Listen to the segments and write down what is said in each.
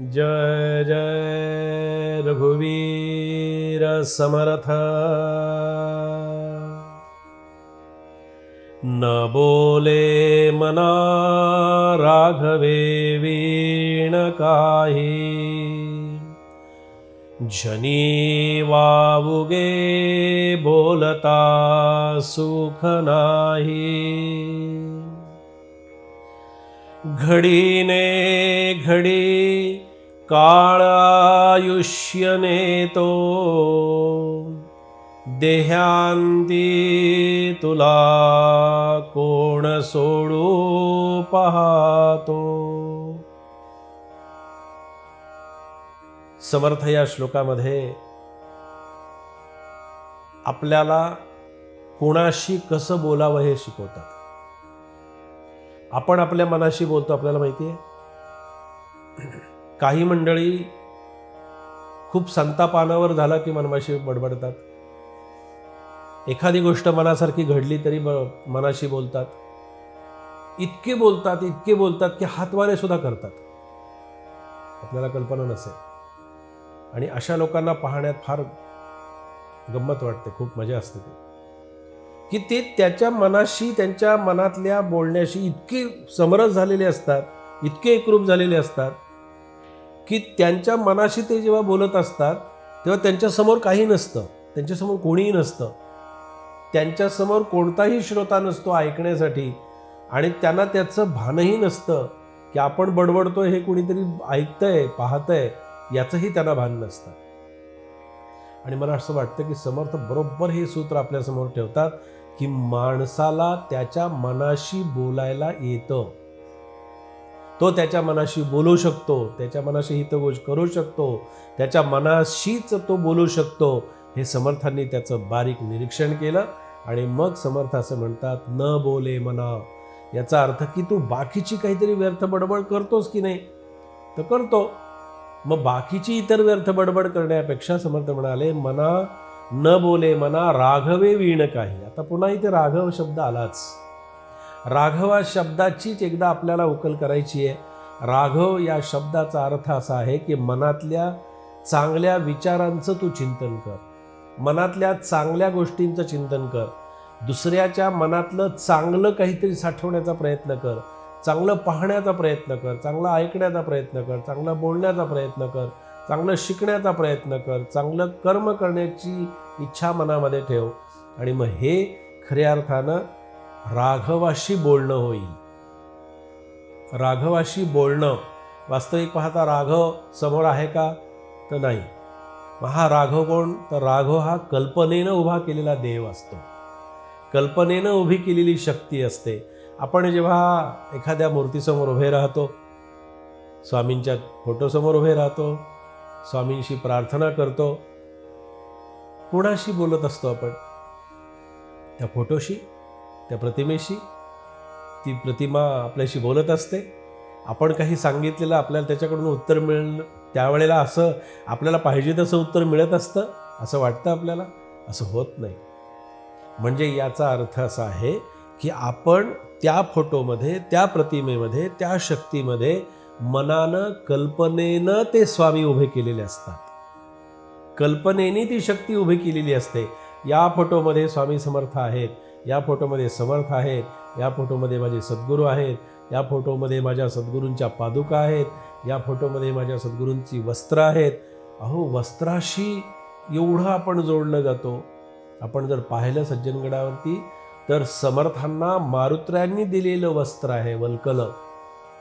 जय जय रघुवीर समरथ। न बोले मना राघवे वीण काही। जनी वावुगे बोलता सुख नाही। घडीने घडी काळायुष्य नेतो देहांती तुला कोण सोडू पाहतो. समर्थ या श्लोकामध्ये आपल्याला कोणाशी कसं बोलावं हे शिकवतात. आपण आपल्या मनाशी बोलतो आपल्याला माहिती आहे काही मंडळी खूप संतापानावर झाला की मनमाशी बडबडतात. एखादी गोष्ट मनासारखी घडली तरी ब मनाशी बोलतात. इतके बोलतात इतके बोलतात की हातवारे सुद्धा करतात. आपल्याला कल्पना नसेल. आणि अशा लोकांना पाहण्यात फार गंमत वाटते खूप मजा असते ते. की ते त्याच्या मनाशी त्यांच्या मनातल्या बोलण्याशी इतके समरस झालेले असतात इतके एकरूप झालेले असतात की त्यांच्या मनाशी ते जेव्हा बोलत असतात तेव्हा त्यांच्यासमोर काही नसतं. त्यांच्यासमोर कोणीही नसतं. त्यांच्यासमोर कोणताही श्रोता नसतो ऐकण्यासाठी आणि त्यांना त्याचं भानही नसतं की आपण बडबडतो हे कोणीतरी ऐकतंय पाहतंय याचंही त्यांना भान नसतं. आणि मला असं वाटतं की समर्थ बरोबर हे सूत्र आपल्यासमोर ठेवतात की माणसाला त्याच्या मनाशी बोलायला येतं. तो त्याच्या मनाशी बोलू शकतो त्याच्या मनाशी हितगोष करू शकतो त्याच्या मनाशीच तो बोलू शकतो. हे समर्थांनी त्याचं बारीक निरीक्षण केलं आणि मग समर्थ असं म्हणतात न बोले मना. याचा अर्थ की तू बाकीची काहीतरी व्यर्थ बडबड करतोस की नाही? तर करतो. मग बाकीची इतर व्यर्थ बडबड करण्यापेक्षा समर्थ म्हणाले मना न बोले मना राघवे वीण काही. आता पुन्हा इथे राघव शब्द आलाच. राघवा शब्दाचीच एकदा आपल्याला उकल करायची आहे. राघव या शब्दाचा अर्थ असा आहे की मनातल्या चांगल्या विचारांचं तू चिंतन कर. मनातल्या चांगल्या गोष्टींचं चिंतन कर. दुसऱ्याच्या मनातलं चांगलं काहीतरी साठवण्याचा प्रयत्न कर. चांगलं पाहण्याचा प्रयत्न कर. चांगलं ऐकण्याचा प्रयत्न कर. चांगलं बोलण्याचा प्रयत्न कर. चांगलं शिकण्याचा प्रयत्न कर. चांगलं कर्म करण्याची इच्छा मनामध्ये ठेव. आणि मग हे खऱ्या अर्थानं राघवाशी बोलणं होईल. राघवाशी बोलणं वास्तविक पाहता राघव समोर आहे का? तर नाही. हा राघव कोण? तर राघव हा कल्पनेनं उभा केलेला देव असतो. कल्पनेनं उभी केलेली शक्ती असते. आपण जेव्हा एखाद्या मूर्तीसमोर उभे राहतो स्वामींच्या फोटोसमोर उभे राहतो स्वामींशी प्रार्थना करतो कुणाशी बोलत असतो आपण? त्या फोटोशी? त्या प्रतिमेशी ती प्रतिमा आपल्याशी बोलत असते. आपण काही सांगितलेलं आपल्याला त्याच्याकडून उत्तर मिळणं त्यावेळेला असं आपल्याला पाहिजे तसं उत्तर मिळत असतं असं वाटतं आपल्याला असं होत नाही. म्हणजे याचा अर्थ असा आहे की आपण त्या फोटोमध्ये त्या प्रतिमेमध्ये त्या शक्तीमध्ये मनानं कल्पनेनं ते स्वामी उभे केलेले असतात. कल्पनेने ती शक्ती उभी केलेली असते. या फोटोमध्ये स्वामी समर्थ आहेत. या फोटोमध्ये समर्थ आहेत या फोटोमध्ये माझे सद्गुरू आहेत या फोटोमध्ये माझ्या सद्गुरूंच्या पादुका आहेत या फोटोमध्ये माझ्या सद्गुरूंची वस्त्र आहेत. अहो वस्त्राशी एवढं आपण जोडलं जातो. आपण जर पाहिलं सज्जनगडावरती तर समर्थांना मारुत्र्यांनी दिलेलं वस्त्र आहे वल्कलं.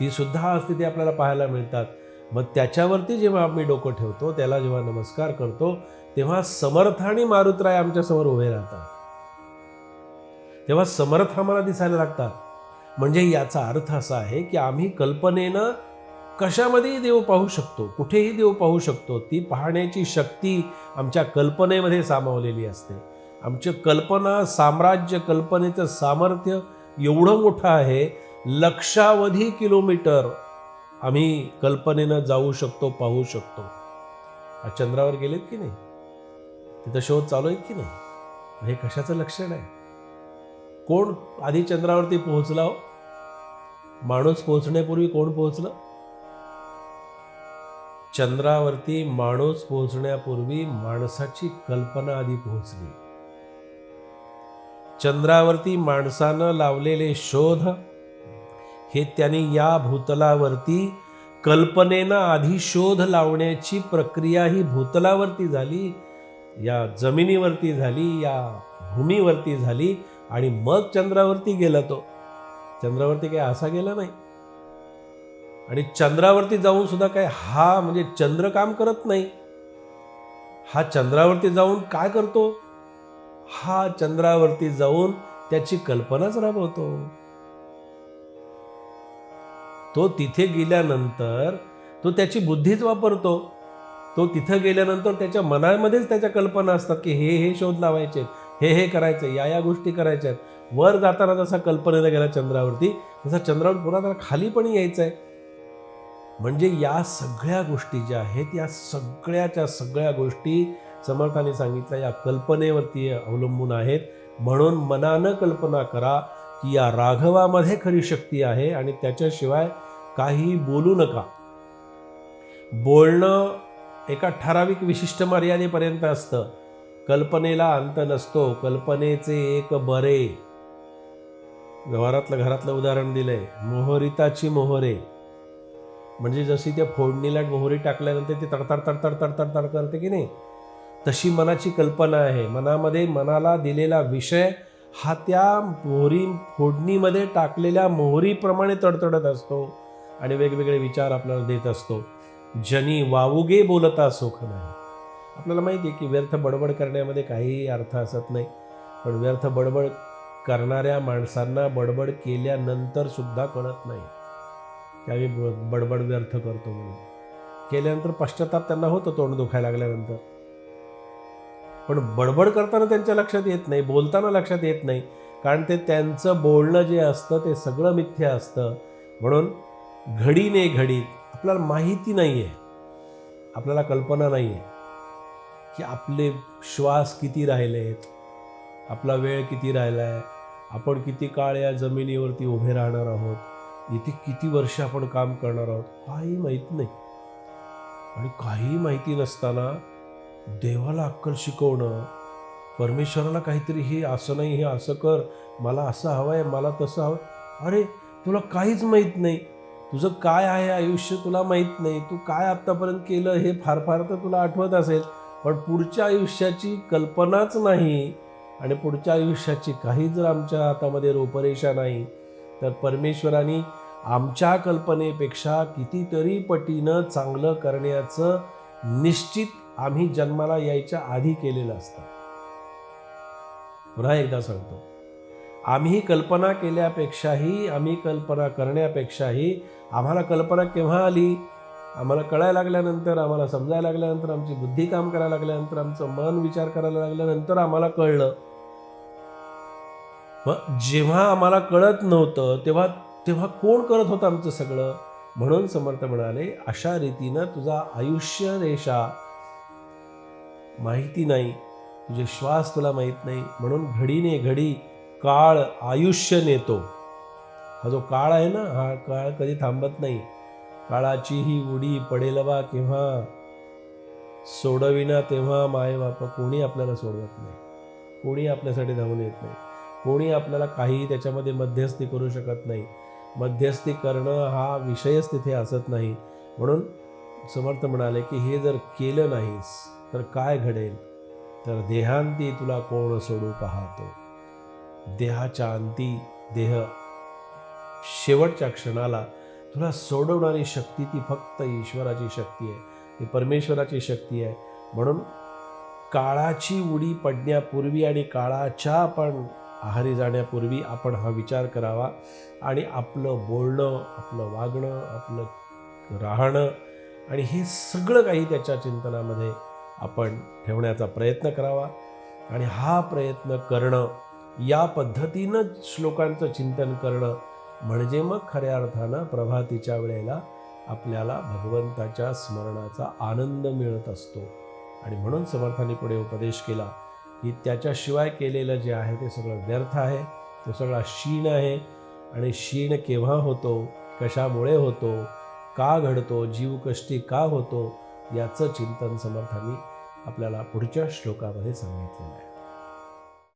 तीसुद्धा सुद्धा आपल्याला पाहायला मिळतात. मग त्याच्यावरती जेव्हा आम्ही डोकं ठेवतो त्याला जेव्हा नमस्कार करतो तेव्हा समर्थ आणि मारुत्राय आमच्यासमोर उभे राहतात. तेव्हा समर्थ आम्हाला दिसायला लागतात. म्हणजे याचा अर्थ असा आहे की आम्ही कल्पनेनं कशामध्येही देव पाहू शकतो कुठेही देव पाहू शकतो ती पाहण्याची शक्ती आमच्या कल्पनेमध्ये सामावलेली असते. आमचे कल्पना साम्राज्य कल्पनेचं सामर्थ्य एवढं मोठं आहे लक्षावधी किलोमीटर आम्ही कल्पनेनं जाऊ शकतो पाहू शकतो. चंद्रावर गेलेत की नाही? तिथं शोध चालू आहेत की नाही? हे कशाचं लक्षण आहे? कोण आधी चंद्रावरती पोहोचला हो? माणूस पोहोचण्यापूर्वी कोण पोहोचलं? चंद्रावरती माणूस पोहोचण्यापूर्वी माणसाची कल्पना आधी पोहोचली. चंद्रावरती माणसानं लावलेले शोध हे त्यांनी या भूतलावरती कल्पनेनं आधी शोध लावण्याची प्रक्रिया ही भूतलावरती झाली या जमिनीवरती झाली या भूमीवरती झाली आणि मग चंद्रावरती गेला तो. चंद्रावरती काही असा गेला नाही. आणि चंद्रावरती जाऊन सुद्धा काय हा म्हणजे चंद्र काम करत नाही. हा चंद्रावरती जाऊन काय करतो? हा चंद्रावरती जाऊन त्याची कल्पनाच राबवतो. तो तिथे गेल्यानंतर तो त्याची बुद्धीच वापरतो. तो तिथं गेल्यानंतर त्याच्या मनामध्येच त्याच्या कल्पना असतात की हे हे शोध लावायचे आहेत, हे हे करायचं या या गोष्टी करायच्या आहेत. वर जाताना जसा कल्पनेला गेला चंद्रावरती तसा चंद्रावर पुन्हा त्याला खाली पण यायचं आहे म्हणजे या सगळ्या गोष्टी ज्या आहेत या सगळ्याच्या सगळ्या गोष्टी समर्थाने सांगितल्या या कल्पनेवरती अवलंबून आहेत. म्हणून मनानं कल्पना करा की या राघवामध्ये खरी शक्ती आहे आणि त्याच्याशिवाय काही बोलू नका. बोलणं एका ठराविक विशिष्ट मर्यादेपर्यंत असतं. कल्पनेला अंत नसतो कल्पनेचे एक बरे. व्यवहारातलं घरातलं उदाहरण दिलंय मोहरिताची मोहरे. म्हणजे जशी त्या फोडणीला मोहरी टाकल्यानंतर ती तडतड तडतड तडतड तड करते की नाही? तशी मनाची कल्पना आहे. मनामध्ये मनाला दिलेला विषय हा त्या मोहरी फोडणीमध्ये टाकलेल्या मोहरीप्रमाणे तडतडत असतो आणि वेगवेगळे विचार आपल्याला देत असतो. जनी वावुगे बोलता सुख नाही. आपल्याला माहिती आहे की व्यर्थ बडबड करण्यामध्ये काहीही अर्थ असत नाही. पण व्यर्थ बडबड करणाऱ्या माणसांना बडबड केल्यानंतर सुद्धा कळत नाही. त्यावेळी बडबड व्यर्थ करतो म्हणून. केल्यानंतर पश्चाताप त्यांना होतं तोंड दुखायला लागल्यानंतर. पण बडबड करताना त्यांच्या लक्षात येत नाही बोलताना लक्षात येत नाही. कारण ते त्यांचं बोलणं जे असतं ते सगळं मिथ्य असतं. म्हणून घडीने घडीत आपल्याला माहिती नाही आहे आपल्याला कल्पना नाही आहे की आपले श्वास किती राहिले आहेत? आपला वेळ किती राहिला आहे आपण किती काळ या जमिनीवरती उभे राहणार आहोत? इथे किती वर्ष आपण काम करणार आहोत? काही माहीत नाही. आणि काही माहिती नसताना देवाला अक्कल शिकवणं परमेश्वराला काहीतरी हे असं नाही हे असं कर मला असं हवं आहे मला तसं हवं अरे तुला काहीच माहीत नाही. तुझं काय आहे आयुष्य तुला माहीत नाही. तू काय आत्तापर्यंत केलं हे फार फार तर तुला आठवत असेल. पण पुढच्या आयुष्याची कल्पनाच नाही आणि पुढच्या आयुष्याची काही जर आमच्या हातामध्ये रूपरेषा नाही तर परमेश्वराने आमच्या कल्पनेपेक्षा कितीतरी पटीनं चांगलं करण्याचं निश्चित आम्ही जन्माला यायच्या आधी केलेलं असतं. पुन्हा एकदा सांगतो. आम्ही कल्पना केल्यापेक्षाही आम्ही कल्पना करण्यापेक्षाही आम्हाला कल्पना केव्हा आली? आम्हाला कळायला लागल्यानंतर आम्हाला समजायला लागल्यानंतर आमची बुद्धी काम करायला लागल्यानंतर आमचं मन विचार करायला लागल्यानंतर आम्हाला कळलं. मग जेव्हा आम्हाला कळत नव्हतं तेव्हा तेव्हा कोण करत होतं आमचं सगळं? म्हणून समर्थ म्हणाले अशा रीतीनं तुझा आयुष्य रेषा माहिती नाही तुझे श्वास तुला माहीत नाही म्हणून घडीने घडी काळ आयुष्य नेतो. हा जो काळ आहे ना हा काळ कधी थांबत नाही. काळाची ही उडी पडेल बा केव्हा? सोडविना तेव्हा माय बाप कोणी आपल्याला सोडवत नाही. कोणी आपल्यासाठी धावून येत नाही. कोणी आपल्याला काही त्याच्यामध्ये मध्यस्थी करू शकत नाही. मध्यस्थी करणं हा विषयच तिथे असत नाही. म्हणून समर्थ म्हणाले की हे जर केलं नाहीस तर काय घडेल? तर देहांती तुला कोण सोडू पाहतो? देहाच्या अंती देह शेवटच्या क्षणाला तुला सोडवणारी शक्ती ती फक्त ईश्वराची शक्ती आहे. ती परमेश्वराची शक्ती आहे. म्हणून काळाची उडी पडण्यापूर्वी आणि काळाच्या आपण आहारी जाण्यापूर्वी आपण हा विचार करावा आणि आपलं बोलणं आपलं वागणं आपलं राहणं आणि हे सगळं काही त्याच्या चिंतनामध्ये आपण ठेवण्याचा प्रयत्न करावा आणि हा प्रयत्न करणं या पद्धतीनं श्लोकांचं चिंतन करणं म्हणजे मग खऱ्या अर्थानं प्रभातीच्या वेळेला आपल्याला भगवंताच्या स्मरणाचा आनंद मिळत असतो. आणि म्हणून समर्थांनी पुढे उपदेश केला की त्याच्याशिवाय केलेलं जे आहे ते सगळं व्यर्थ आहे तो सगळा शीण आहे. आणि शीण केव्हा होतो कशामुळे होतो का घडतो जीवकष्टी का होतो याचं चिंतन समर्थांनी आपल्याला पुढच्या श्लोकामध्ये सांगितलेलं आहे.